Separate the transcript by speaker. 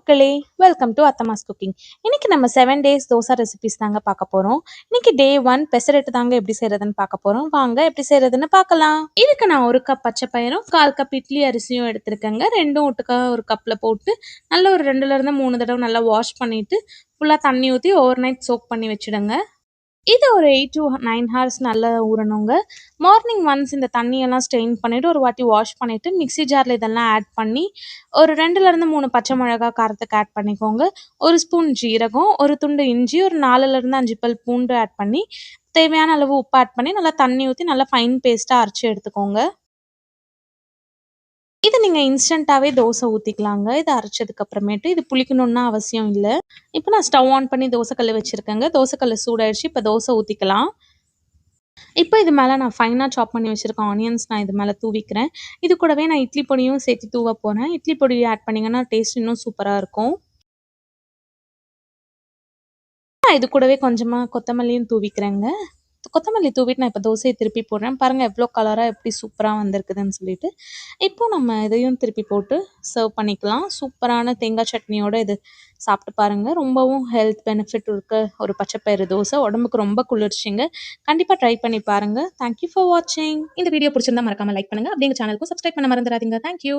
Speaker 1: மக்களே welcome to அத்தமாஸ் cooking இன்னைக்கு நம்ம செவன் டேஸ் தோசா ரெசிபிஸ் தாங்க பார்க்க போகிறோம் இன்னைக்கு டே ஒன் பெசரெட்டு தாங்க எப்படி செய்யறதுன்னு பார்க்க போகிறோம் வாங்க எப்படி செய்யறதுன்னு பார்க்கலாம். இதுக்கு நான் ஒரு கப் பச்சை பயிரும் கால் கப் இட்லி அரிசியும் எடுத்திருக்கேங்க. ரெண்டும் ஒட்டுக்கா ஒரு கப்பில் போட்டு நல்ல ஒரு ரெண்டுலேருந்து மூணு தடவை நல்லா வாஷ் பண்ணிவிட்டு ஃபுல்லாக தண்ணி ஊற்றி ஓவர் நைட் சோக் பண்ணி வச்சுடுங்க. இது ஒரு எயிட் டு நைன் ஹவர்ஸ் நல்லா ஊறணுங்க. மார்னிங் ஒன்ஸ் இந்த தண்ணியெல்லாம் ஸ்டெயின் பண்ணிவிட்டு ஒரு வாட்டி வாஷ் பண்ணிவிட்டு மிக்ஸி ஜாரில் இதெல்லாம் ஆட் பண்ணி ஒரு ரெண்டுலேருந்து மூணு பச்சை மிளகா காரத்துக்கு ஆட் பண்ணிக்கோங்க. ஒரு ஸ்பூன் ஜீரகம் ஒரு துண்டு இஞ்சி ஒரு நாலுலேருந்து அஞ்சு பல் பூண்டு ஆட் பண்ணி தேவையான அளவு உப்பு ஆட் பண்ணி நல்லா தண்ணி ஊற்றி நல்லா ஃபைன் பேஸ்ட்டாக அரைச்சி எடுத்துக்கோங்க. இது நீங்கள் இன்ஸ்டண்ட்டாகவே தோசை ஊற்றிக்கலாங்க இதை அரைச்சதுக்கு அப்புறமேட்டு இது புளிக்கணும்னா அவசியம் இல்லை. இப்போ நான் ஸ்டவ் ஆன் பண்ணி தோசைக்கல் வச்சுருக்கேங்க. தோசைக்கல் சூடாயிடுச்சு. இப்போ தோசை ஊற்றிக்கலாம் இப்போ இது மேலே நான் ஃபைனாக சாப் பண்ணி வச்சுருக்க ஆனியன்ஸ் நான் இது மேலே தூவிக்கிறேன். இது கூடவே நான் இட்லி பொடியும் சேர்த்து தூவ போகிறேன் இட்லி பொடி ஆட் பண்ணிங்கன்னா டேஸ்ட் இன்னும் சூப்பராக இருக்கும். இது கூடவே கொஞ்சமாக கொத்தமல்லியும் தூவிக்கிறேங்க. கொத்தமல்லி தூவிட்டு நான் இப்போ தோசையை திருப்பி போடுறேன். பாருங்கள் எவ்வளோ கலராக எப்படி சூப்பராக வந்திருக்குதுன்னு சொல்லிட்டு. இப்போ நம்ம இதையும் திருப்பி போட்டு சர்வ் பண்ணிக்கலாம். சூப்பரான தேங்காய் சட்னியோட இது சாப்பிட்டு பாருங்கள் ரொம்பவும் ஹெல்த் பெனிஃபிட் இருக்க ஒரு பச்சைப்பயிறு தோசை. உடம்புக்கு ரொம்ப குளிர்ச்சிங்க. கண்டிப்பாக ட்ரை பண்ணி பாருங்கள் தேங்க்யூ ஃபார் வாட்சிங்
Speaker 2: இந்த வீடியோ பிடிச்சிருந்தா மறக்காமல் லைக் பண்ணுங்க. அப்படிங்க சேனலுக்கும் சப்ஸ்கிரைப் பண்ண மறந்துடாதீங்க. தேங்க்யூ